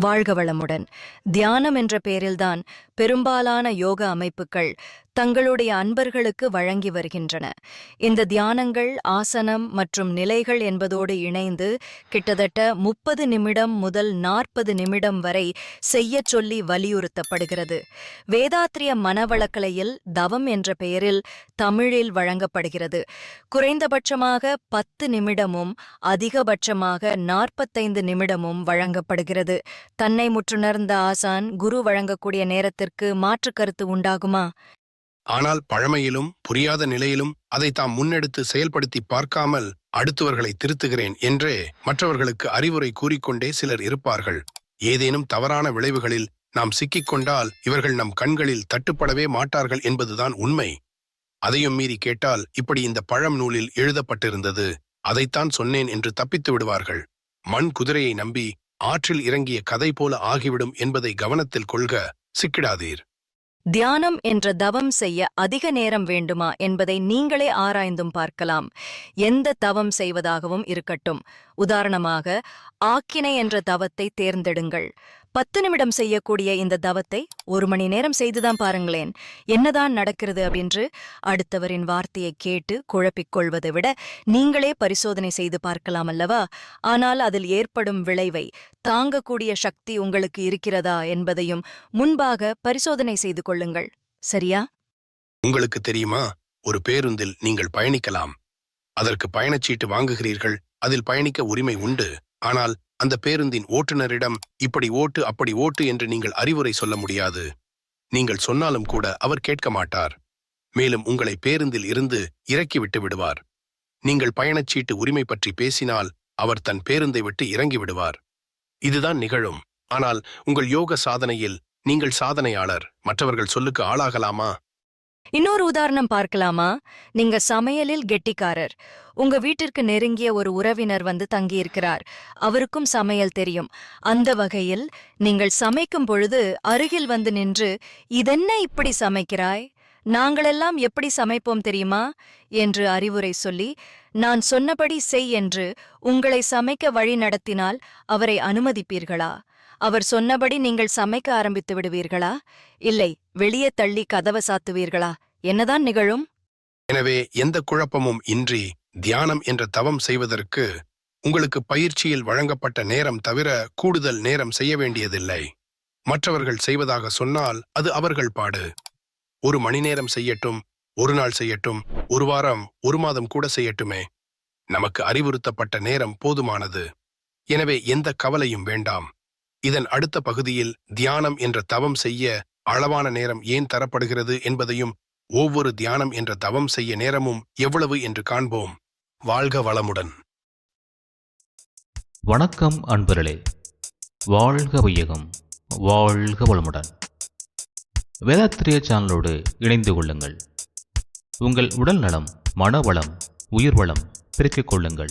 வாழ்க வளமுடன். தியானம் என்ற பெயரில்தான் பெரும்பாலான யோக அமைப்புகள் தங்களுடைய அன்பர்களுக்கு வழங்கி வருகின்றன. இந்த தியானங்கள் ஆசனம் மற்றும் நிலைகள் என்பதோடு இணைந்து கிட்டத்தட்ட முப்பது நிமிடம் முதல் நாற்பது நிமிடம் வரை செய்யச் சொல்லி வலியுறுத்தப்படுகிறது. வேதாத்திரிய மனவளக்கலையில் தவம் என்ற பெயரில் தமிழில் வழங்கப்படுகிறது. குறைந்தபட்சமாக பத்து நிமிடமும் அதிகபட்சமாக நாற்பத்தைந்து நிமிடமும் வழங்கப்படுகிறது. தன்னை முற்றுணர்ந்த ஆசான் குரு வழங்கக்கூடிய நேரத்திற்கு மாற்று கருத்து உண்டாகுமா? ஆனால் பழமையிலும் புரியாத நிலையிலும் அதை தாம் முன்னெடுத்து செயல்படுத்தி பார்க்காமல் அடுத்தவர்களை திருத்துகிறேன் என்றே மற்றவர்களுக்கு அறிவுரை கூறிக்கொண்டே சிலர் இருப்பார்கள். ஏதேனும் தவறான விளைவுகளில் நாம் சிக்கிக்கொண்டால் இவர்கள் நம் கண்களில் தட்டுப்படவே மாட்டார்கள் என்பதுதான் உண்மை. அதையும் மீறி கேட்டால் இப்படி இந்த பழம் நூலில் எழுதப்பட்டிருந்தது அதைத்தான் சொன்னேன் என்று தப்பித்து விடுவார்கள். மண் குதிரையை நம்பி ஆற்றில் இறங்கிய கதை போல ஆகிவிடும் என்பதை கவனத்தில் கொள்க சிக்கிடாதீர். தியானம் என்ற தவம் செய்ய அதிக நேரம் வேண்டுமா என்பதை நீங்களே ஆராய்ந்தும் பார்க்கலாம். எந்த தவம் செய்வதாகவும் இருக்கட்டும். உதாரணமாக ஆக்கினை என்ற தவத்தை தேர்ந்தெடுங்கள். பத்து நிமிடம் செய்யக்கூடிய இந்த தவத்தை ஒரு மணி நேரம் செய்துதான் பாருங்களேன். என்னதான் நடக்கிறது அப்படின்று அடுத்தவரின் வார்த்தையை கேட்டு குழப்பிக் கொள்வதை விட நீங்களே பரிசோதனை செய்து பார்க்கலாம் அல்லவா? ஆனால் அதில் ஏற்படும் விளைவை தாங்கக்கூடிய சக்தி உங்களுக்கு இருக்கிறதா என்பதையும் முன்பாக பரிசோதனை செய்து கொள்ளுங்கள். சரியா? உங்களுக்கு தெரியுமா? ஒரு பேருந்தில் நீங்கள் பயணிக்கலாம். அதற்கு பயணச்சீட்டு வாங்குகிறீர்கள். அதில் பயணிக்க உரிமை உண்டு. ஆனால் அந்த பேருந்தின் ஓட்டுநரிடம் இப்படி ஓட்டு அப்படி ஓட்டு என்று நீங்கள் அறிவுரை சொல்ல முடியாது. நீங்கள் சொன்னாலும் கூட அவர் கேட்க மாட்டார். மேலும் உங்களை பேருந்தில் இருந்து இறக்கிவிட்டு விடுவார். நீங்கள் பயணச்சீட்டு உரிமை பற்றி பேசினால் அவர் தன் பேருந்தை விட்டு இறங்கி விடுவார். இதுதான் நிகழும். ஆனால் உங்கள் யோக சாதனையில் நீங்கள் சாதனையாளர். மற்றவர்கள் சொல்லுக்கு ஆளாகலாமா? இன்னொரு உதாரணம் பார்க்கலாமா? நீங்க சமையலில் கெட்டிக்காரர். உங்க வீட்டிற்கு நெருங்கிய ஒரு உறவினர் வந்து தங்கியிருக்கிறார். அவருக்கும் சமையல் தெரியும். அந்த வகையில் நீங்கள் சமைக்கும் பொழுது அருகில் வந்து நின்று இதென்ன இப்படி சமைக்கிறாய்? நாங்களெல்லாம் எப்படி சமைப்போம் தெரியுமா? என்று அறிவுரை சொல்லி நான் சொன்னபடி செய் என்று உங்களை சமைக்க வழி நடத்தினால் அவரை அனுமதிப்பீர்களா? அவர் சொன்னபடி நீங்கள் சமைக்க ஆரம்பித்து விடுவீர்களா? இல்லை வெளியே தள்ளி கதவை சாத்துவீர்களா? என்னதான் நிகழும்? எனவே எந்த குழப்பமும் இன்றி தியானம் என்ற தவம் செய்வதற்கு உங்களுக்கு பயிற்சியில் வழங்கப்பட்ட நேரம் தவிர கூடுதல் நேரம் செய்ய வேண்டியதில்லை. மற்றவர்கள் செய்வதாக சொன்னால் அது அவர்கள் பாடு. ஒரு மணி நேரம் செய்யட்டும் ஒரு நாள் செய்யட்டும் ஒரு வாரம் ஒரு மாதம் கூட செய்யட்டுமே. நமக்கு அறிவுறுத்தப்பட்ட நேரம் போதுமானது. எனவே எந்த கவலையும் வேண்டாம். இதன் அடுத்த பகுதியில் தியானம் என்ற தவம் செய்ய அளவான நேரம் ஏன் தரப்படுகிறது என்பதையும் ஒவ்வொரு தியானம் என்ற தவம் செய்ய நேரமும் எவ்வளவு என்று காண்போம். வாழ்க வளமுடன். வணக்கம் அன்பர்களே. வாழ்க வையகம். வாழ்க வளமுடன். வேதாத்திரிய சேனலோடு இணைந்து கொள்ளுங்கள். உங்கள் உடல் நலம் மனவளம் உயிர் வளம் பெருக்கிக் கொள்ளுங்கள்.